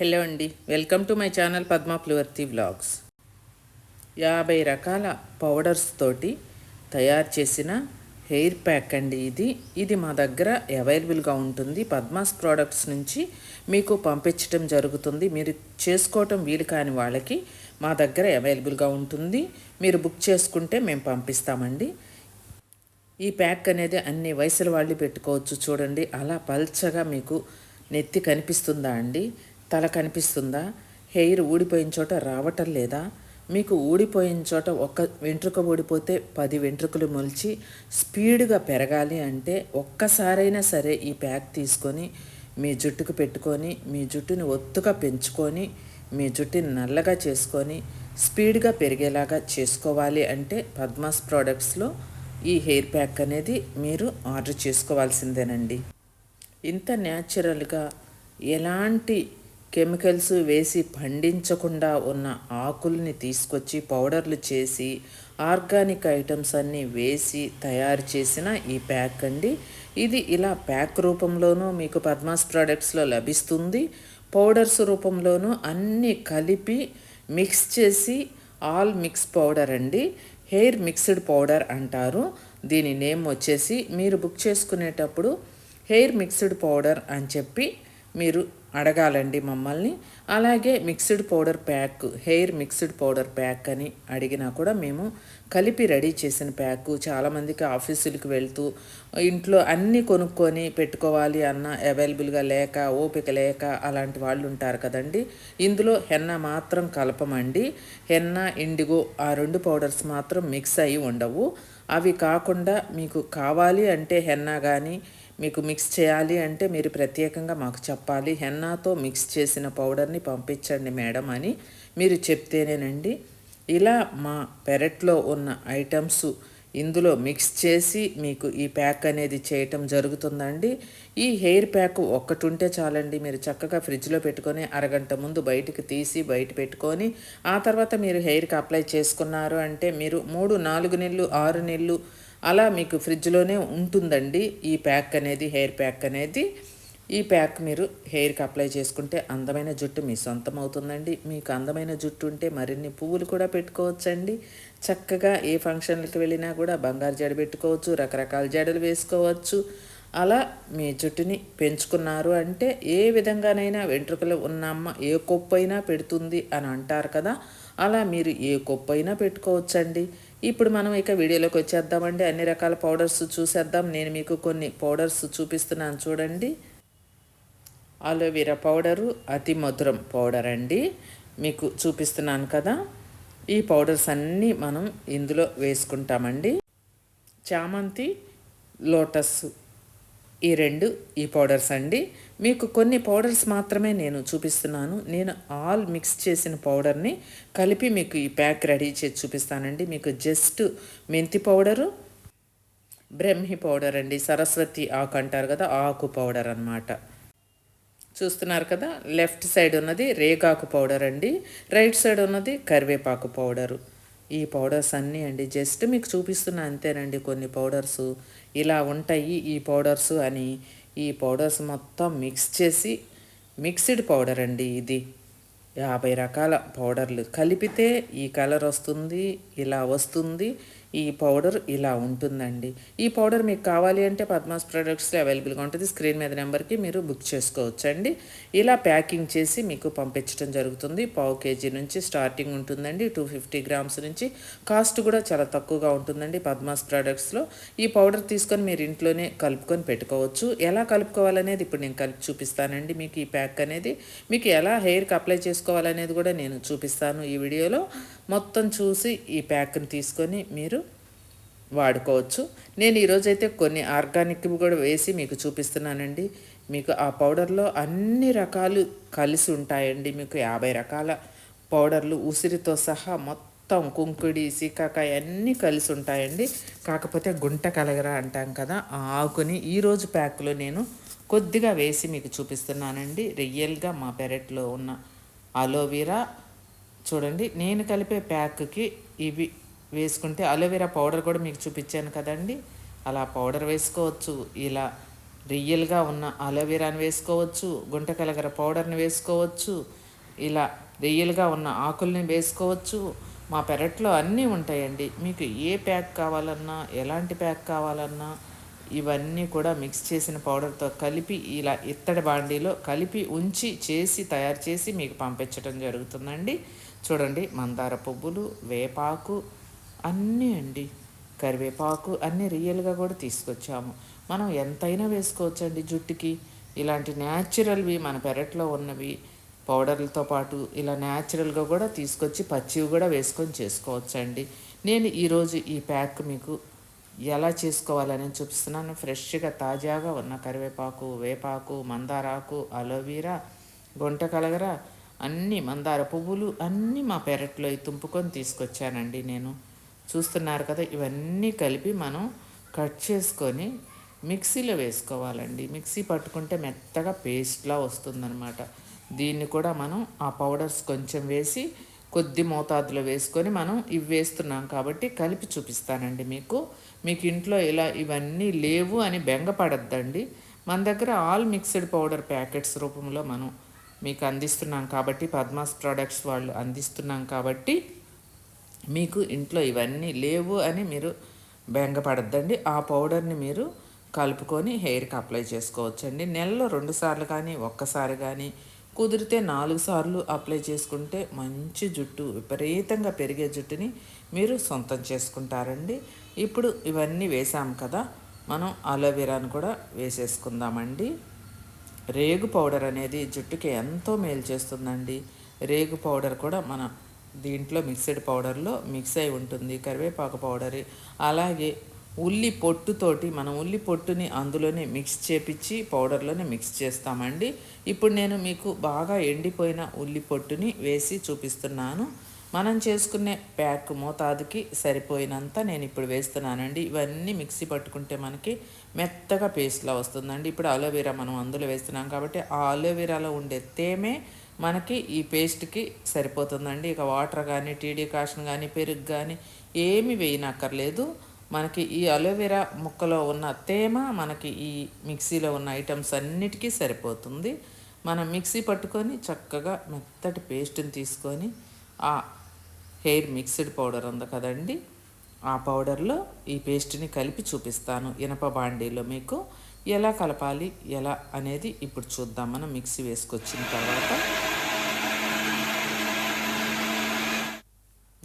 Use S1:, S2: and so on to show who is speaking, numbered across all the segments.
S1: Hello అండి. Welcome to my channel Padma Pluvarthi vlogs. యాభై రకాల పౌడర్స్ తోటి తయారు చేసిన హెయిర్ ప్యాక్ అండి ఇది. ఇది మా దగ్గర అవైలబుల్గా ఉంటుంది. పద్మాస్ ప్రోడక్ట్స్ నుంచి మీకు పంపించడం జరుగుతుంది. మీరు చేసుకోవటం వీలు కాని వాళ్ళకి మా దగ్గర అవైలబుల్గా ఉంటుంది. మీరు బుక్ చేసుకుంటే మేము పంపిస్తామండి. ఈ ప్యాక్ అనేది అన్ని వయసుల వాళ్ళు పెట్టుకోవచ్చు చూడండి. అలా పల్చగా మీకు నెత్తి కనిపిస్తుందా అండి? తల కనిపిస్తుందా? హెయిర్ ఊడిపోయిన చోట రావటం లేదా? మీకు ఊడిపోయిన చోట ఒక్క వెంట్రుక ఊడిపోతే పది వెంట్రుకలు మొలిచి స్పీడ్గా పెరగాలి అంటే ఒక్కసారైనా సరే ఈ ప్యాక్ తీసుకొని మీ జుట్టుకు పెట్టుకొని మీ జుట్టుని ఒత్తుగా పెంచుకొని మీ జుట్టుని నల్లగా చేసుకొని స్పీడ్గా పెరిగేలాగా చేసుకోవాలి అంటే పద్మాస్ ప్రోడక్ట్స్లో ఈ హెయిర్ ప్యాక్ అనేది మీరు ఆర్డర్ చేసుకోవాల్సిందేనండి. ఇంత న్యాచురల్గా ఎలాంటి కెమికల్స్ వేసి పండించకుండా ఉన్న ఆకుల్ని తీసుకొచ్చి పౌడర్లు చేసి ఆర్గానిక్ ఐటమ్స్ అన్నీ వేసి తయారు చేసిన ఈ ప్యాక్ అండి. ఇది ఇలా ప్యాక్ రూపంలోనూ మీకు పద్మాస్ ప్రోడక్ట్స్లో లభిస్తుంది. పౌడర్స్ రూపంలోనూ అన్నీ కలిపి మిక్స్ చేసి ఆల్ మిక్స్ పౌడర్ అండి. హెయిర్ మిక్స్డ్ పౌడర్ అంటారు. దీని నేమ్ వచ్చేసి మీరు బుక్ చేసుకునేటప్పుడు హెయిర్ మిక్స్డ్ పౌడర్ అని చెప్పి మీరు అడగాలండి మమ్మల్ని. అలాగే mixed powder pack hair mixed powder pack అని అడిగినా కూడా మేము కలిపి రెడీ చేసిన ప్యాక్ చాలామందికి ఆఫీసులకు వెళ్తూ ఇంట్లో అన్నీ కొనుక్కొని పెట్టుకోవాలి అన్న అవైలబుల్గా లేక ఓపిక లేక అలాంటి వాళ్ళు ఉంటారు కదండి. ఇందులో హెన్న మాత్రం కలపమండి. హెన్న ఇండిగో ఆ రెండు పౌడర్స్ మాత్రం మిక్స్ అయ్యి ఉండవు. అవి కాకుండా మీకు కావాలి అంటే హెన్నా కానీ మీకు మిక్స్ చేయాలి అంటే మీరు ప్రత్యేకంగా మాకు చెప్పాలి. హెన్నాతో మిక్స్ చేసిన పౌడర్ని పంపించండి మేడం అని మీరు చెప్తేనేనండి. ఇలా మా పెరట్లో ఉన్న ఐటమ్స్ ఇందులో మిక్స్ చేసి మీకు ఈ ప్యాక్ అనేది చేయటం జరుగుతుందండి. ఈ హెయిర్ ప్యాక్ ఒక్కటి ఉంటే చాలండి. మీరు చక్కగా ఫ్రిడ్జ్లో పెట్టుకొని అరగంట ముందు బయటకు తీసి బయట పెట్టుకొని ఆ తర్వాత మీరు హెయిర్కి అప్లై చేసుకున్నారు అంటే మీరు మూడు నాలుగు నెలలు ఆరు నెలలు అలా మీకు ఫ్రిడ్జ్లోనే ఉంటుందండి ఈ ప్యాక్ అనేది హెయిర్ ప్యాక్ అనేది. ఈ ప్యాక్ మీరు హెయిర్కి అప్లై చేసుకుంటే అందమైన జుట్టు మీ సొంతం అవుతుందండి. మీకు అందమైన జుట్టు ఉంటే మరిన్ని పువ్వులు కూడా పెట్టుకోవచ్చండి. చక్కగా ఏ ఫంక్షన్లకు వెళ్ళినా కూడా బంగారు జడ పెట్టుకోవచ్చు రకరకాల జడలు వేసుకోవచ్చు. అలా మీ జుట్టుని పెంచుకున్నారు అంటే ఏ విధంగానైనా వెంట్రుకలు ఉన్న అమ్మ ఏ కొప్పైనా పెడుతుంది అని అంటారు కదా. అలా మీరు ఏ కొప్పైనా పెట్టుకోవచ్చండి. ఇప్పుడు మనం ఇక వీడియోలోకి వచ్చేద్దామండి. అన్ని రకాల పౌడర్స్ చూసేద్దాం. నేను మీకు కొన్ని పౌడర్స్ చూపిస్తున్నాను చూడండి. అలోవెరా పౌడరు అతి మధురం పౌడర్ అండి. మీకు చూపిస్తున్నాను కదా. ఈ పౌడర్స్ అన్నీ మనం ఇందులో వేసుకుంటామండి. చామంతి లోటస్ ఈ రెండు ఈ పౌడర్స్ అండి. మీకు కొన్ని పౌడర్స్ మాత్రమే నేను చూపిస్తున్నాను. నేను ఆల్ మిక్స్ చేసిన పౌడర్ని కలిపి మీకు ఈ ప్యాక్ రెడీ చేసి చూపిస్తానండి. మీకు జస్ట్ మెంతి పౌడరు బ్రహ్మి పౌడర్ అండి. సరస్వతి ఆకు అంటారు కదా ఆకు పౌడర్ అనమాట చూస్తున్నారు కదా లెఫ్ట్ సైడ్ ఉన్నది రేగాకు పౌడర్ అండి. రైట్ సైడ్ ఉన్నది కరివేపాకు పౌడరు. ఈ పౌడర్స్ అన్నీ అండి. జస్ట్ మీకు చూపిస్తున్నా అంతేనండి కొన్ని పౌడర్స్. ఇలా ఉంటాయి ఈ పౌడర్స్ అని. ఈ పౌడర్స్ మొత్తం మిక్స్ చేసి మిక్స్డ్ పౌడర్ అండి ఇది. యాభై రకాల పౌడర్లు. కలిపితే ఈ కలర్ వస్తుంది ఇలా వస్తుంది. ఈ పౌడర్ ఇలా ఉంటుందండి. ఈ పౌడర్ మీకు కావాలి అంటే పద్మాస్ ప్రొడక్ట్స్లో అవైలబుల్గా ఉంటుంది. స్క్రీన్ మీద నెంబర్కి మీరు బుక్ చేసుకోవచ్చండి. ఇలా ప్యాకింగ్ చేసి మీకు పంపించడం జరుగుతుంది. పావు కేజీ నుంచి స్టార్టింగ్ ఉంటుందండి. టూ ఫిఫ్టీ గ్రామ్స్ నుంచి కాస్ట్ కూడా చాలా తక్కువగా ఉంటుందండి పద్మాస్ ప్రొడక్ట్స్లో. ఈ పౌడర్ తీసుకొని మీరు ఇంట్లోనే కలుపుకొని పెట్టుకోవచ్చు. ఎలా కలుపుకోవాలనేది ఇప్పుడు నేను కలిపి చూపిస్తానండి. మీకు ఈ ప్యాక్ అనేది మీకు ఎలా హెయిర్కి అప్లై చేసుకోవాలనేది కూడా నేను చూపిస్తాను ఈ వీడియోలో. మొత్తం చూసి ఈ ప్యాక్ని తీసుకొని మీరు వాడుకోవచ్చు. నేను ఈరోజైతే కొన్ని ఆర్గానిక్ కూడా వేసి మీకు చూపిస్తున్నానండి. మీకు ఆ పౌడర్లో అన్ని రకాలు కలిసి ఉంటాయండి. మీకు యాభై రకాల పౌడర్లు ఉసిరితో సహా మొత్తం కుంకుడి సీకాకాయ అన్నీ కలిసి ఉంటాయండి. కాకపోతే గుంట కలగరా అంటాం కదా ఆ ఆకుని ఈరోజు ప్యాక్లో నేను కొద్దిగా వేసి మీకు చూపిస్తున్నానండి. రియల్గా మా పెరట్లో ఉన్న అలోవీరా చూడండి నేను కలిపే ప్యాక్కి ఇవి వేసుకుంటే అలోవెరా పౌడర్ కూడా మీకు చూపించాను కదండి. అలా పౌడర్ వేసుకోవచ్చు. ఇలా రియల్గా ఉన్న అలోవెరాని వేసుకోవచ్చు. గుంటకలగర పౌడర్ని వేసుకోవచ్చు. ఇలా రియల్గా ఉన్న ఆకుల్ని వేసుకోవచ్చు. మా పెరట్లో అన్నీ ఉంటాయండి. మీకు ఏ ప్యాక్ కావాలన్నా ఎలాంటి ప్యాక్ కావాలన్నా ఇవన్నీ కూడా మిక్స్ చేసిన పౌడర్తో కలిపి ఇలా ఇత్తడి బాండీలో కలిపి ఉంచి చేసి తయారు చేసి మీకు పంపించడం జరుగుతుందండి. చూడండి మందార పువ్వులు వేపాకు అన్నీ అండి. కరివేపాకు అన్నీ రియల్గా కూడా తీసుకొచ్చాము. మనం ఎంతైనా వేసుకోవచ్చండి జుట్టుకి. ఇలాంటి న్యాచురల్వి మన పెరట్లో ఉన్నవి పౌడర్లతో పాటు ఇలా న్యాచురల్గా కూడా తీసుకొచ్చి పచ్చివి కూడా వేసుకొని చేసుకోవచ్చండి. నేను ఈరోజు ఈ ప్యాక్ మీకు ఎలా చేసుకోవాలని చూపిస్తున్నాను. ఫ్రెష్గా తాజాగా ఉన్న కరివేపాకు వేపాకు మందారాకు అలోవీరా గుంట కలగర అన్నీ మందార పువ్వులు అన్నీ మా పెరట్లో తుంపుకొని తీసుకొచ్చానండి నేను. చూస్తున్నారు కదా ఇవన్నీ కలిపి మనం కట్ చేసుకొని మిక్సీలో వేసుకోవాలండి. మిక్సీ పట్టుకుంటే మెత్తగా పేస్ట్లా వస్తుందన్నమాట. దీన్ని కూడా మనం ఆ పౌడర్స్ కొంచెం వేసి కొద్ది మోతాదులో వేసుకొని మనం ఇవి వేస్తున్నాం కాబట్టి కలిపి చూపిస్తానండి మీకు. మీకు ఇంట్లో ఇలా ఇవన్నీ లేవు అని బెంగపడద్దండి. మన దగ్గర ఆల్ మిక్స్డ్ పౌడర్ ప్యాకెట్స్ రూపంలో మనం మీకు అందిస్తున్నాం కాబట్టి పద్మాస్ ప్రోడక్ట్స్ వాళ్ళు అందిస్తున్నాం కాబట్టి మీకు ఇంట్లో ఇవన్నీ లేవు అని మీరు బెంగపడద్దండి. ఆ పౌడర్ని మీరు కలుపుకొని హెయిర్కి అప్లై చేసుకోవచ్చండి. నెలలో రెండు సార్లు కానీ ఒక్కసారి కానీ కుదిరితే నాలుగు సార్లు అప్లై చేసుకుంటే మంచి జుట్టు విపరీతంగా పెరిగే జుట్టుని మీరు సొంతం చేసుకుంటారండి. ఇప్పుడు ఇవన్నీ వేసాం కదా మనం అలోవెరాను కూడా వేసేసుకుందామండి. రేగు పౌడర్ అనేది జుట్టుకి ఎంతో మేలు చేస్తుందండి. రేగు పౌడర్ కూడా మన దీంట్లో మిక్స్డ్ పౌడర్లో మిక్స్ అయి ఉంటుంది కరివేపాకు పౌడర్. అలాగే ఉల్లి పొట్టుతోటి మనం ఉల్లి పొట్టుని అందులోనే మిక్స్ చేపించి పౌడర్లోనే మిక్స్ చేస్తామండి. ఇప్పుడు నేను మీకు బాగా ఎండిపోయిన ఉల్లి పొట్టుని వేసి చూపిస్తున్నాను. మనం చేసుకునే ప్యాక్ మోతాదుకి సరిపోయినంత నేను ఇప్పుడు వేస్తున్నానండి. ఇవన్నీ మిక్సీ పట్టుకుంటే మనకి మెత్తగా పేస్ట్లా వస్తుందండి. ఇప్పుడు అలోవెరా మనం అందులో వేస్తున్నాం కాబట్టి ఆ అలోవెరాలో ఉండే తేమే మనకి ఈ పేస్ట్కి సరిపోతుందండి. ఇక వాటర్ కానీ టీడీ కాషన్ కానీ పెరుగు కానీ ఏమి వేయనక్కర్లేదు. మనకి ఈ అలోవెరా ముక్కలో ఉన్న తేమ మనకి ఈ మిక్సీలో ఉన్న ఐటమ్స్ అన్నిటికీ సరిపోతుంది. మనం మిక్సీ పట్టుకొని చక్కగా మెత్తటి పేస్ట్ని తీసుకొని ఆ హెయిర్ మిక్స్డ్ పౌడర్ ఉంది కదండి. ఆ పౌడర్లో ఈ పేస్ట్ని కలిపి చూపిస్తాను. ఇనప బాండీలో మీకు ఎలా కలపాలి ఎలా అనేది ఇప్పుడు చూద్దాం. మనం మిక్సీ వేసుకొచ్చిన తర్వాత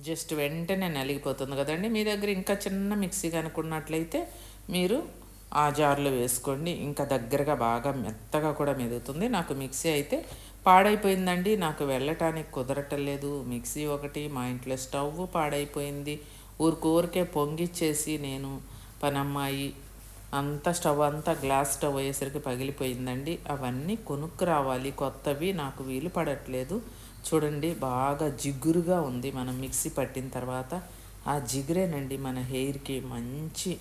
S1: జస్ట్ వెంటనే నలిగిపోతుంది కదండి. మీ దగ్గర ఇంకా చిన్న మిక్సీ కనుక్కున్నట్లయితే మీరు ఆ జార్లో వేసుకోండి. ఇంకా దగ్గరగా బాగా మెత్తగా కూడా మెదుగుతుంది నాకు మిక్సీ అయితే పాడైపోయిందండి. నాకు వెళ్ళటానికి కుదరటం లేదు మిక్సీ ఒకటి మా ఇంట్లో స్టవ్ పాడైపోయింది. ఊరికూరికే పొంగిచ్చేసి నేను పనమ్మాయి అంతా స్టవ్ అంతా గ్లాస్ స్టవ్ అయ్యేసరికి పగిలిపోయిందండి. అవన్నీ కొనుక్కు రావాలి. కొత్తవి నాకు వీలు పడట్లేదు. చూడండి బాగా జిగురుగా ఉంది మనం మిక్సీ పట్టిన తర్వాత. ఆ జిగురేనండి మన హెయిర్కి మంచి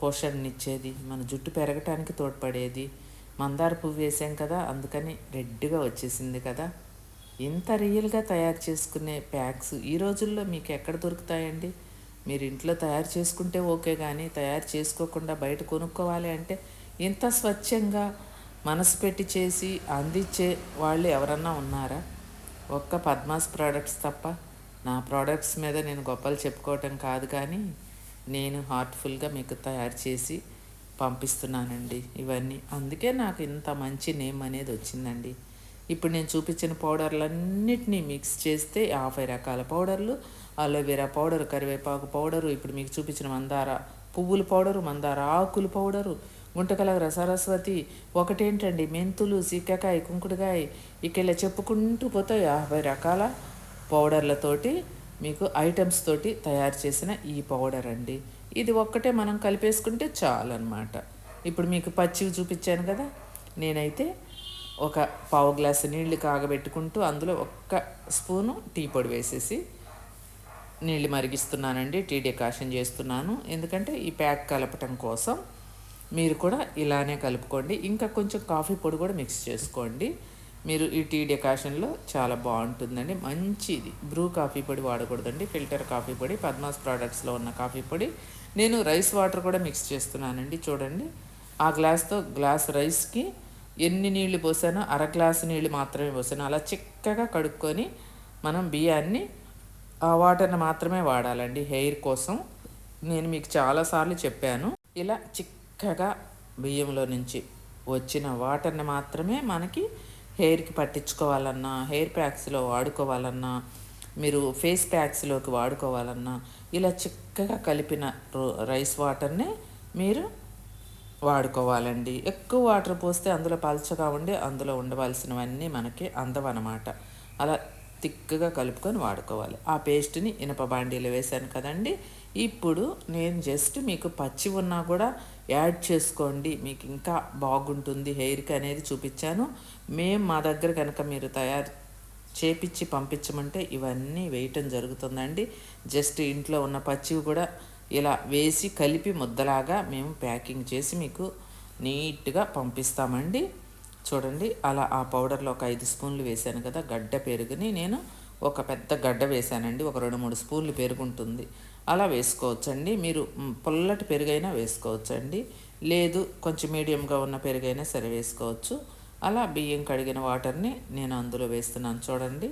S1: పోషణనిచ్చేది. మన జుట్టు పెరగటానికి తోడ్పడేది. మందార పువ్వు వేసాం కదా అందుకని రెడ్గా వచ్చేసింది కదా. ఇంత రియల్గా తయారు చేసుకునే ప్యాక్స్ ఈ రోజుల్లో మీకు ఎక్కడ దొరుకుతాయండి? మీరు ఇంట్లో తయారు చేసుకుంటే ఓకే కానీ తయారు చేసుకోకుండా బయట కొనుక్కోవాలి అంటే ఇంత స్వచ్ఛంగా మనసు పెట్టి చేసి అందించే వాళ్ళు ఎవరన్నా ఉన్నారా? ఒక్క పద్మాస్ ప్రోడక్ట్స్ తప్ప నా ప్రోడక్ట్స్ మీద నేను గొప్పలు చెప్పుకోవటం కాదు కానీ నేను హార్ట్ఫుల్గా మీకు తయారు చేసి పంపిస్తున్నానండి ఇవన్నీ. అందుకే నాకు ఇంత మంచి నేమ్ అనేది వచ్చిందండి. ఇప్పుడు నేను చూపించిన పౌడర్లన్నిటినీ మిక్స్ చేస్తే యాభై రకాల పౌడర్లు అలోవెరా పౌడర్ కరివేపాకు పౌడరు ఇప్పుడు మీకు చూపించిన మందార పువ్వుల పౌడరు మందార ఆకుల పౌడరు గుంటకల సరస్వతి ఒకటేంటండి? మెంతులు సిక్కకాయ కుంకుడుకాయ ఇక్కడ చెప్పుకుంటూ పోతే యాభై రకాల పౌడర్లతోటి మీకు ఐటమ్స్ తోటి తయారు చేసిన ఈ పౌడర్ అండి ఇది ఒక్కటే మనం కలిపేసుకుంటే చాలు అనమాట ఇప్పుడు మీకు పచ్చివి చూపించాను కదా? నేనైతే ఒక పావు గ్లాసు నీళ్ళు కాగబెట్టుకుంటూ అందులో ఒక్క స్పూను టీ పొడి వేసేసి నీళ్ళు మరిగిస్తున్నానండి. టీ డెకాషన్ చేస్తున్నాను. ఎందుకంటే ఈ ప్యాక్ కలపటం కోసం మీరు కూడా ఇలానే కలుపుకోండి. ఇంకా కొంచెం కాఫీ పొడి కూడా మిక్స్ చేసుకోండి. మీరు ఈ టీ డెకాషన్లో చాలా బాగుంటుందండి. మంచిది. బ్రూ కాఫీ పొడి వాడకూడదండి. ఫిల్టర్ కాఫీ పొడి పద్మాస్ ప్రోడక్ట్స్లో ఉన్న కాఫీ పొడి. నేను రైస్ వాటర్ కూడా మిక్స్ చేస్తున్నానండి. చూడండి. ఆ గ్లాస్తో గ్లాస్ రైస్కి ఎన్ని నీళ్ళు పోసానో అర గ్లాసు నీళ్ళు మాత్రమే పోసాను. అలా చిక్కగా కడుక్కొని మనం బియ్యాన్ని ఆ వాటర్ని మాత్రమే వాడాలండి హెయిర్ కోసం. నేను మీకు చాలాసార్లు చెప్పాను. ఇలా చక్కగా బియ్యంలో నుంచి వచ్చిన వాటర్ని మాత్రమే మనకి హెయిర్కి పట్టించుకోవాలన్నా హెయిర్ ప్యాక్స్లో వాడుకోవాలన్నా మీరు ఫేస్ ప్యాక్స్లోకి వాడుకోవాలన్నా ఇలా చిక్కగా కలిపిన రో- రైస్ వాటర్ని మీరు వాడుకోవాలండి. ఎక్కువ వాటర్ పోస్తే అందులో పల్చగా ఉండి అందులో ఉండవలసినవన్నీ మనకి అందవన్నమాట అలా తిక్కగా కలుపుకొని వాడుకోవాలి. ఆ పేస్ట్ని ఇనప బాండీలో వేశాను కదండి. ఇప్పుడు నేను జస్ట్ మీకు పచ్చి ఉన్నా కూడా యాడ్ చేసుకోండి. మీకు ఇంకా బాగుంటుంది. హెయిర్కి అనేది చూపించాను. మేము మా దగ్గర కనుక మీరు తయారు చేపించి పంపించమంటే ఇవన్నీ వేయటం జరుగుతుందండి. జస్ట్ ఇంట్లో ఉన్న పచ్చివి కూడా ఇలా వేసి కలిపి ముద్దలాగా మేము ప్యాకింగ్ చేసి మీకు నీట్గా పంపిస్తామండి. చూడండి అలా ఆ పౌడర్లో ఒక ఐదు స్పూన్లు వేశాను కదా గడ్డ పెరుగుని నేను ఒక పెద్ద గడ్డ వేశానండి. ఒక రెండు మూడు స్పూన్లు పెరుగుంటుంది. అలా వేసుకోవచ్చండి. మీరు పొల్లటి పుల్లటి పెరుగైనా వేసుకోవచ్చండి. లేదు కొంచెం మీడియంగా ఉన్న పెరుగైనా సరే వేసుకోవచ్చు. అలా బియ్యం కడిగిన వాటర్ని నేను అందులో వేస్తున్నాను చూడండి.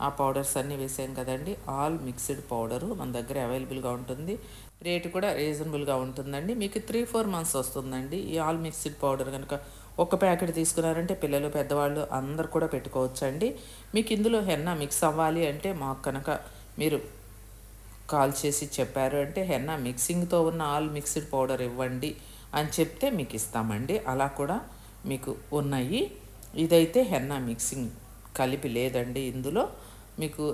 S1: ఆ పౌడర్స్ అన్నీ వేసాం కదండి. ఆల్ మిక్స్డ్ పౌడరు మన దగ్గర అవైలబుల్గా ఉంటుంది. రేటు కూడా రీజనబుల్గా ఉంటుందండి. మీకు త్రీ ఫోర్ మంత్స్ వస్తుందండి. ఈ ఆల్ మిక్స్డ్ పౌడర్ కనుక ఒక ప్యాకెట్ తీసుకున్నారంటే పిల్లలు పెద్దవాళ్ళు అందరు కూడా పెట్టుకోవచ్చండి. మీకు ఇందులో హెన్నా మిక్స్ అవ్వాలి అంటే మాకు కనుక మీరు కాల్ చేసి చెప్పారు అంటే హెన్నా మిక్సింగ్తో ఉన్న ఆల్ మిక్స్డ్ పౌడర్ ఇవ్వండి అని చెప్తే మీకు ఇస్తామండి. అలా కూడా మీకు ఉన్నాయి. ఇదైతే హెన్నా మిక్సింగ్ కలిపి లేదండి ఇందులో. మీకు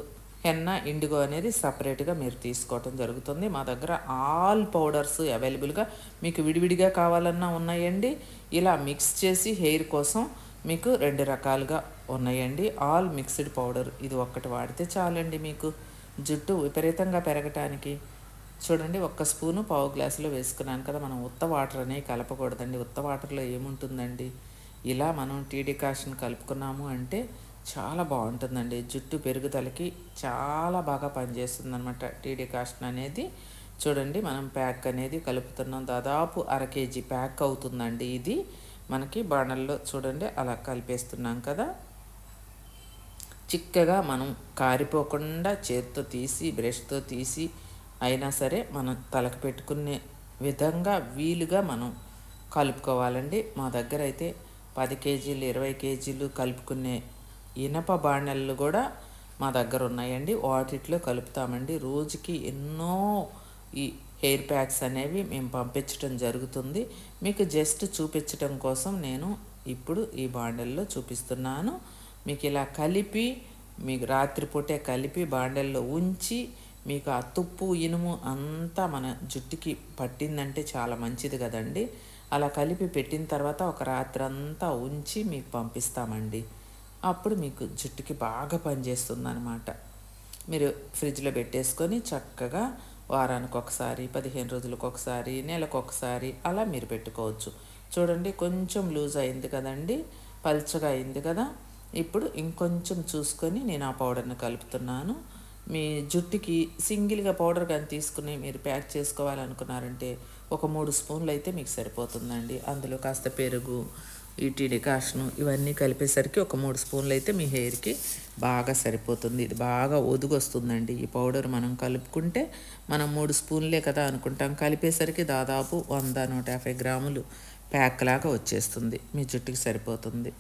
S1: హెన్నా ఇండిగో అనేది సపరేట్గా మీరు తీసుకోవటం జరుగుతుంది. మా దగ్గర ఆల్ పౌడర్స్ అవైలబుల్గా మీకు విడివిడిగా కావాలన్నా ఉన్నాయండి. ఇలా మిక్స్ చేసి హెయిర్ కోసం మీకు రెండు రకాలుగా ఉన్నాయండి. ఆల్ మిక్స్డ్ పౌడర్ ఇది ఒక్కటి వాడితే చాలండి మీకు. జుట్టు విపరీతంగా పెరగటానికి. చూడండి ఒక్క స్పూను పావు గ్లాసులో వేసుకున్నాను కదా మనం ఉత్త వాటర్ అనేవి కలపకూడదండి. ఉత్త వాటర్లో ఏముంటుందండి? ఇలా మనం టీ డికాషన్ కలుపుకున్నాము అంటే చాలా బాగుంటుందండి. జుట్టు పెరుగుదలకి చాలా బాగా పనిచేస్తుంది అనమాట టీ డికాషన్ అనేది. చూడండి మనం ప్యాక్ అనేది కలుపుతున్నాం. దాదాపు అర కేజీ ప్యాక్ అవుతుందండి ఇది. మనకి బాణల్లో చూడండి అలా కలిపేస్తున్నాం కదా. చిక్కగా మనం కారిపోకుండా చేత్తో తీసి బ్రష్తో తీసి అయినా సరే మనం తలకు పెట్టుకునే విధంగా వీలుగా మనం కలుపుకోవాలండి. మా దగ్గర అయితే పది కేజీలు ఇరవై కేజీలు కలుపుకునే ఇనప బాణళ్ళు కూడా మా దగ్గర ఉన్నాయండి. వాటిట్లో కలుపుతామండి. రోజుకి ఎన్నో ఈ హెయిర్ ప్యాక్స్ అనేవి మేము పంపించడం జరుగుతుంది. మీకు జస్ట్ చూపించడం కోసం నేను ఇప్పుడు ఈ బాండల్లో చూపిస్తున్నాను. మీకు ఇలా కలిపి మీకు రాత్రిపూటే కలిపి బాండల్లో ఉంచి మీకు ఆ తుప్పు ఇనుము అంతా మన జుట్టుకి పట్టిందంటే చాలా మంచిది కదండి. అలా కలిపి పెట్టిన తర్వాత ఒక రాత్రి అంతా ఉంచి మీకు పంపిస్తామండి. అప్పుడు మీకు జుట్టుకి బాగా పనిచేస్తుంది అనమాట మీరు ఫ్రిడ్జ్లో పెట్టేసుకొని చక్కగా వారానికి ఒకసారి పదిహేను రోజులకు ఒకసారి నెలకు ఒకసారి అలా మీరు పెట్టుకోవచ్చు. చూడండి కొంచెం లూజ్ అయింది కదండి పల్చగా అయింది కదా. ఇప్పుడు ఇంకొంచెం చూసుకొని నేను ఆ పౌడర్ని కలుపుతున్నాను. మీ జుట్టుకి సింగిల్గా పౌడర్ కానీ తీసుకుని మీరు ప్యాక్ చేసుకోవాలనుకున్నారంటే ఒక మూడు స్పూన్లు అయితే మీకు సరిపోతుందండి. అందులో కాస్త పెరుగు ఇటీ టీ డికాషను ఇవన్నీ కలిపేసరికి ఒక మూడు స్పూన్లు అయితే మీ హెయిర్కి బాగా సరిపోతుంది. ఇది బాగా ఒదుగొస్తుందండి. ఈ పౌడర్ మనం కలుపుకుంటే మనం మూడు స్పూన్లే కదా అనుకుంటాం. కలిపేసరికి దాదాపు వంద నూట యాభై గ్రాములు ప్యాక్ లాగా వచ్చేస్తుంది. మీ జుట్టుకి సరిపోతుంది.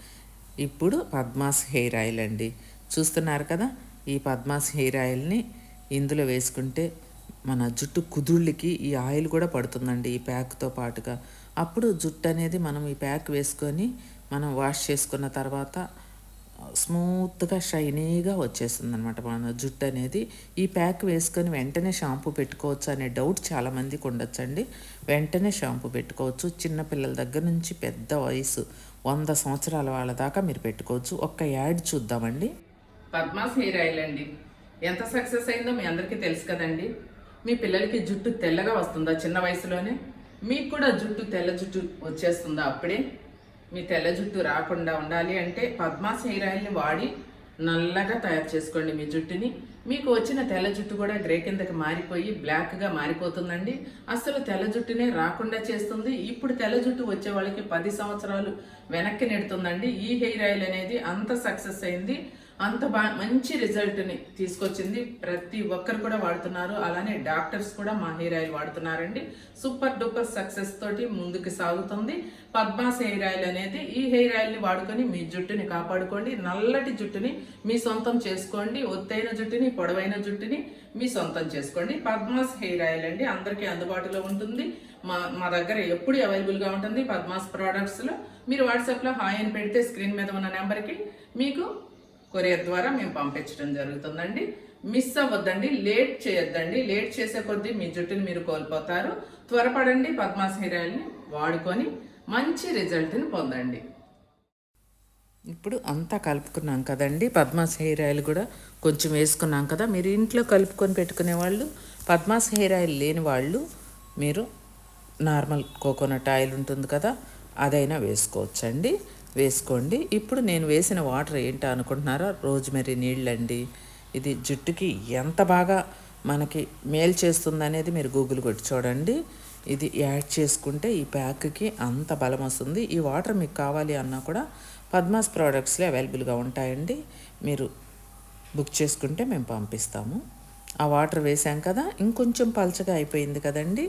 S1: ఇప్పుడు పద్మాస్ హెయిర్ ఆయిల్ అండి. చూస్తున్నారు కదా ఈ పద్మాస్ హెయిర్ ఆయిల్ని ఇందులో వేసుకుంటే మన జుట్టు కుదుళ్ళకి ఈ ఆయిల్ కూడా పడుతుందండి ఈ ప్యాక్తో పాటుగా. అప్పుడు జుట్టు అనేది మనం ఈ ప్యాక్ వేసుకొని మనం వాష్ చేసుకున్న తర్వాత స్మూత్గా షైనీగా వచ్చేస్తుంది అనమాట మన జుట్టు అనేది. ఈ ప్యాక్ వేసుకొని వెంటనే షాంపూ పెట్టుకోవచ్చు అనే డౌట్ చాలామందికి ఉండొచ్చండి. వెంటనే షాంపూ పెట్టుకోవచ్చు. చిన్నపిల్లల దగ్గర నుంచి పెద్ద వయసు వంద సంవత్సరాల వాళ్ళ దాకా మీరు పెట్టుకోవచ్చు. ఒక్క యాడ్ చూద్దామండి. పద్మాస్ హెయిర్ ఆయిల్ అండి ఎంత సక్సెస్ అయిందో మీ అందరికీ తెలుసు కదండి. మీ పిల్లలకి జుట్టు తెల్లగా వస్తుందా చిన్న వయసులోనే? మీకు కూడా జుట్టు తెల్ల జుట్టు వచ్చేస్తుందా అప్పుడే? మీ తెల్ల జుట్టు రాకుండా ఉండాలి అంటే పద్మాస్ హెయిర్ ఆయిల్ని వాడి నల్లగా తయారు చేసుకోండి మీ జుట్టుని. మీకు వచ్చిన తెల్ల జుట్టు కూడా గ్రే కిందకి మారిపోయి బ్లాక్గా మారిపోతుందండి. అసలు తెల్ల జుట్టునే రాకుండా చేస్తుంది. ఇప్పుడు తెల్ల జుట్టు వచ్చే వాళ్ళకి పది సంవత్సరాలు వెనక్కి నెడుతుందండి. ఈ హెయిర్ ఆయిల్ అనేది అంత సక్సెస్ అయింది. అంత బా మంచి రిజల్ట్ని తీసుకొచ్చింది. ప్రతి ఒక్కరు కూడా వాడుతున్నారు. అలానే డాక్టర్స్ కూడా మా హెయిర్ ఆయిల్ వాడుతున్నారండి. సూపర్ డూపర్ సక్సెస్ తోటి ముందుకు సాగుతుంది. పద్మాస్ హెయిర్ ఆయిల్ అనేది ఈ హెయిర్ ఆయిల్ని వాడుకొని మీ జుట్టుని కాపాడుకోండి. నల్లటి జుట్టుని మీ సొంతం చేసుకోండి. ఒత్తైన జుట్టుని పొడవైన జుట్టుని మీ సొంతం చేసుకోండి. పద్మాస్ హెయిర్ ఆయిల్ అండి. అందరికీ అందుబాటులో ఉంటుంది. మా మా దగ్గర ఎప్పుడు అవైలబుల్గా ఉంటుంది. పద్మాస్ ప్రోడక్ట్స్లో మీరు వాట్సాప్లో హాయ్ అని పెడితే స్క్రీన్ మీద ఉన్న నెంబర్కి మీకు కొరియర్ ద్వారా మేము పంపించడం జరుగుతుందండి. మిస్ అవ్వద్దండి లేట్ చేయొద్దండి. లేట్ చేసే కొద్దీ మీ జుట్టుని మీరు కోల్పోతారు. త్వరపడండి పద్మాస్ హెయిర్ ఆయిల్ని వాడుకొని మంచి రిజల్ట్ని పొందండి. ఇప్పుడు అంతా కలుపుకున్నాం కదండి. పద్మాస్ హెయిర్ ఆయిల్ కూడా కొంచెం వేసుకున్నాం కదా. మీరు ఇంట్లో కలుపుకొని పెట్టుకునే వాళ్ళు పద్మాస్ హెయిర్ ఆయిల్ లేని వాళ్ళు మీరు నార్మల్ కోకోనట్ ఆయిల్ ఉంటుంది కదా అదైనా వేసుకోవచ్చండి. వేసుకోండి. ఇప్పుడు నేను వేసిన వాటర్ ఏంటో అనుకుంటున్నారా? రోజ్మెరీ నీళ్ళండి. ఇది జుట్టుకి ఎంత బాగా మనకి మేలు చేస్తుందనేది మీరు గూగుల్ కొట్టి చూడండి. ఇది యాడ్ చేసుకుంటే ఈ ప్యాక్కి అంత బలం వస్తుంది. ఈ వాటర్ మీకు కావాలి అన్నా కూడా పద్మాస్ ప్రోడక్ట్స్లో అవైలబుల్గా ఉంటాయండి. మీరు బుక్ చేసుకుంటే మేము పంపిస్తాము. ఆ వాటర్ వేసాం కదా ఇంకొంచెం పలచగా అయిపోయింది కదండి.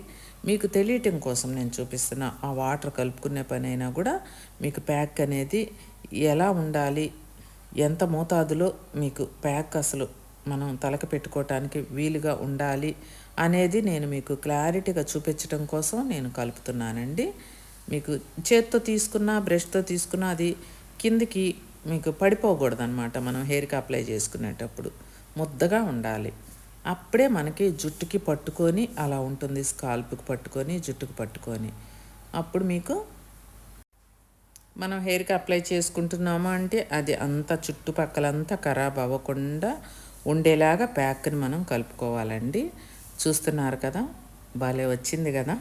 S1: మీకు తెలియటం కోసం నేను చూపిస్తున్న ఆ వాటర్ కలుపుకునే పని అయినా కూడా మీకు ప్యాక్ అనేది ఎలా ఉండాలి ఎంత మోతాదులో మీకు ప్యాక్ అసలు మనం తలక పెట్టుకోవటానికి వీలుగా ఉండాలి అనేది నేను మీకు క్లారిటీగా చూపించడం కోసం నేను కలుపుతున్నానండి. మీకు చేత్తో తీసుకున్న బ్రష్తో తీసుకున్న అది కిందికి మీకు పడిపోకూడదు అనమాట మనం హెయిర్కి అప్లై చేసుకునేటప్పుడు. ముద్దగా ఉండాలి. అప్పుడే మనకి జుట్టుకి పట్టుకొని అలా ఉంటుంది స్కాల్ప్కి పట్టుకొని జుట్టుకు పట్టుకొని. అప్పుడు మీకు మనం హెయిర్కి అప్లై చేసుకుంటున్నామా అంటే అది అంతా చుట్టుపక్కలంతా ఖరాబ్ అవ్వకుండా ఉండేలాగా ప్యాక్ని మనం కలుపుకోవాలండి. చూస్తున్నారు కదా భలే వచ్చింది కదా.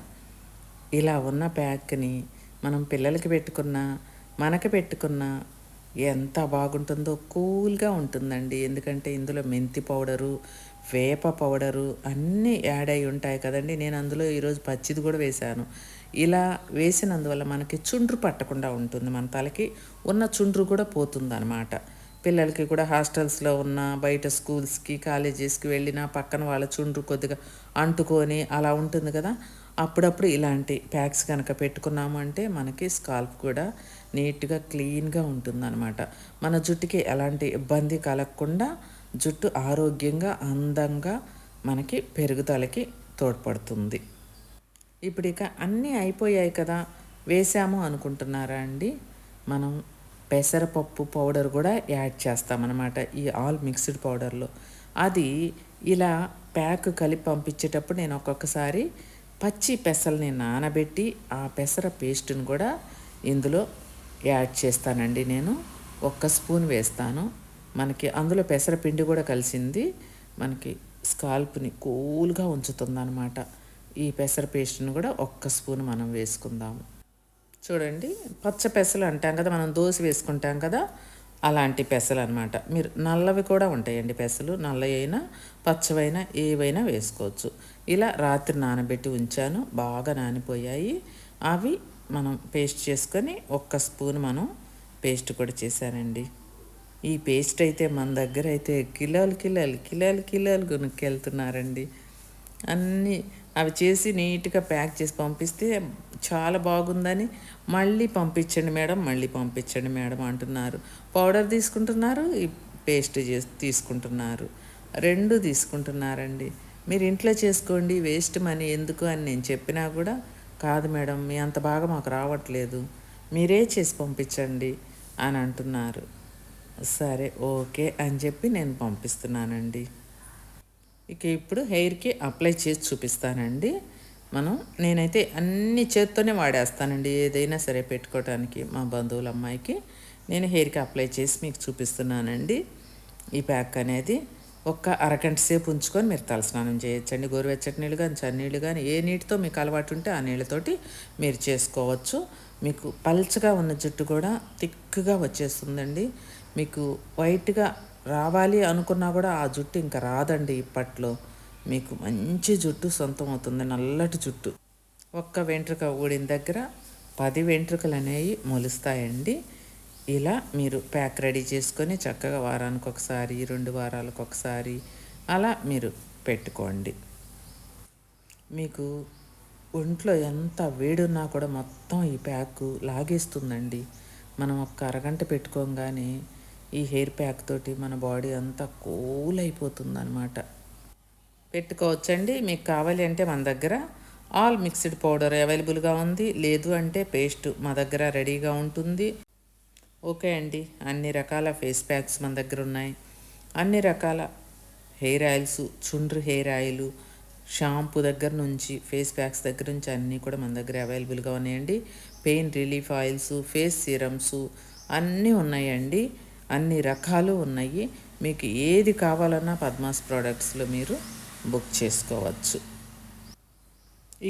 S1: ఇలా ఉన్న ప్యాక్ని మనం పిల్లలకి పెట్టుకున్న మనకి పెట్టుకున్నా ఎంత బాగుంటుందో కూల్గా ఉంటుందండి. ఎందుకంటే ఇందులో మెంతి పౌడరు వేప పౌడరు అన్నీ యాడ్ అయి ఉంటాయి కదండి. నేను అందులో ఈరోజు పచ్చిది కూడా వేశాను. ఇలా వేసినందువల్ల మనకి చుండ్రు పట్టకుండా ఉంటుంది. మన తలకి ఉన్న చుండ్రు కూడా పోతుందన్నమాట. పిల్లలకి కూడా హాస్టల్స్లో ఉన్న బయట స్కూల్స్కి కాలేజెస్కి వెళ్ళిన పక్కన వాళ్ళ చుండ్రు కొద్దిగా అంటుకొని అలా ఉంటుంది కదా. అప్పుడప్పుడు ఇలాంటి ప్యాక్స్ కనుక పెట్టుకున్నాము అంటే మనకి స్కాల్ప్ కూడా నీట్గా క్లీన్గా ఉంటుందన్నమాట. మన జుట్టుకి ఎలాంటి ఇబ్బంది కలగకుండా జుట్టు ఆరోగ్యంగా అందంగా మనకి పెరుగుదలకి తోడ్పడుతుంది. ఇప్పుడు ఇక అన్నీ అయిపోయాయి కదా వేసాము అనుకుంటున్నారా అండి? మనం పెసరపప్పు పౌడర్ కూడా యాడ్ చేస్తామన్నమాట ఈ ఆల్ మిక్స్డ్ పౌడర్లో. అది ఇలా ప్యాక్ కలిపి పంపించేటప్పుడు నేను ఒక్కొక్కసారి పచ్చి పెసల్ని నానబెట్టి ఆ పెసర పేస్ట్ని కూడా ఇందులో యాడ్ చేస్తానండి నేను. ఒక్క స్పూన్ వేస్తాను. మనకి అందులో పెసరపిండి కూడా కలిసింది. మనకి స్కాల్ప్ని కూల్గా ఉంచుతుందన్నమాట. ఈ పెసర పేస్ట్ని కూడా ఒక్క స్పూన్ మనం వేసుకుందాము. చూడండి పచ్చ పెసలు అంటాం కదా మనం దోశ వేసుకుంటాం కదా అలాంటి పెసలు అనమాట మీరు నల్లవి కూడా ఉంటాయండి పెసలు. నల్ల అయినా పచ్చవైనా ఏవైనా వేసుకోవచ్చు. ఇలా రాత్రి నానబెట్టి ఉంచాను. బాగా నానిపోయాయి. అవి మనం పేస్ట్ చేసుకొని ఒక్క స్పూన్ మనం పేస్ట్ కూడా చేశానండి. ఈ పేస్ట్ అయితే మన దగ్గర అయితే కిలోలు కిలోలు కిలోలు కిలోలు కొనుక్కెళ్తున్నారండి అన్నీ అవి చేసి నీట్గా ప్యాక్ చేసి పంపిస్తే చాలా బాగుందని మళ్ళీ పంపించండి మేడం మళ్ళీ పంపించండి మేడం అంటున్నారు. పౌడర్ తీసుకుంటున్నారు ఈ పేస్ట్ చేసి తీసుకుంటున్నారు. రెండు తీసుకుంటున్నారండి. మీరు ఇంట్లో చేసుకోండి వేస్ట్ మనీ ఎందుకు అని నేను చెప్పినా కూడా కాదు మేడం మీ అంత బాగా మాకు రావట్లేదు. మీరే చేసి పంపించండి అని అంటున్నారు. సరే ఓకే అని చెప్పి నేను పంపిస్తున్నానండి. ఇక ఇప్పుడు హెయిర్కి అప్లై చేసి చూపిస్తానండి. మనం నేనైతే అన్ని చేత్తోనే వాడేస్తానండి. ఏదైనా సరే పెట్టుకోవడానికి మా బంధువుల అమ్మాయికి నేను హెయిర్కి అప్లై చేసి మీకు చూపిస్తున్నానండి. ఈ ప్యాక్ అనేది ఒక్క అరగంట సేపు ఉంచుకొని మీరు తలస్నానం చేయొచ్చండి. గోరువెచ్చటి నీళ్ళు కానీ చన్నీళ్ళు కానీ ఏ నీటితో మీకు అలవాటు ఉంటే ఆ నీళ్ళతోటి మీరు చేసుకోవచ్చు. మీకు పల్చగా ఉన్న జుట్టు కూడా థిక్గా వచ్చేస్తుందండి. మీకు వైట్గా రావాలి అనుకున్నా కూడా ఆ జుట్టు ఇంకా రాదండి ఇప్పట్లో. మీకు మంచి జుట్టు సొంతం అవుతుంది నల్లటి జుట్టు. ఒక్క వెంట్రుక ఊడిన దగ్గర పది వెంట్రుకలు అనేవి మొలుస్తాయండి. ఇలా మీరు ప్యాక్ రెడీ చేసుకొని చక్కగా వారానికి ఒకసారి రెండు వారాలకు ఒకసారి అలా మీరు పెట్టుకోండి. మీకు ఒంట్లో ఎంత వేడున్నా కూడా మొత్తం ఈ ప్యాక్ లాగేస్తుందండి. మనం ఒక్క అరగంట పెట్టుకోగానే ఈ హెయిర్ ప్యాక్ తోటి మన బాడీ అంతా కూల్ అయిపోతుంది అనమాట పెట్టుకోవచ్చండి. మీకు కావాలి అంటే మన దగ్గర ఆల్ మిక్స్డ్ పౌడర్ అవైలబుల్గా ఉంది. లేదు అంటే పేస్ట్ మా దగ్గర రెడీగా ఉంటుంది. ఓకే అండి. అన్ని రకాల ఫేస్ ప్యాక్స్ మన దగ్గర ఉన్నాయి. అన్ని రకాల హెయిర్ ఆయిల్స్ చుండ్రు హెయిర్ ఆయిల్ షాంపూ దగ్గర నుంచి ఫేస్ ప్యాక్స్ దగ్గర నుంచి అన్నీ కూడా మన దగ్గర అవైలబుల్గా ఉన్నాయండి. Pain relief oils face serums అన్నీ ఉన్నాయండి. అన్ని రకాలు ఉన్నాయి. మీకు ఏది కావాలన్నా పద్మాస్ ప్రోడక్ట్స్లో మీరు బుక్ చేసుకోవచ్చు.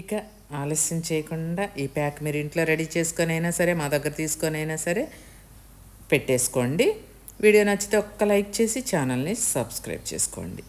S1: ఇక ఆలస్యం చేయకుండా ఈ ప్యాక్ మీరు ఇంట్లో రెడీ చేసుకొని అయినా సరే మా దగ్గర తీసుకొని అయినా సరే పెట్టేసుకోండి. వీడియో నచ్చితే ఒక్క లైక్ చేసి ఛానల్ని సబ్స్క్రైబ్ చేసుకోండి.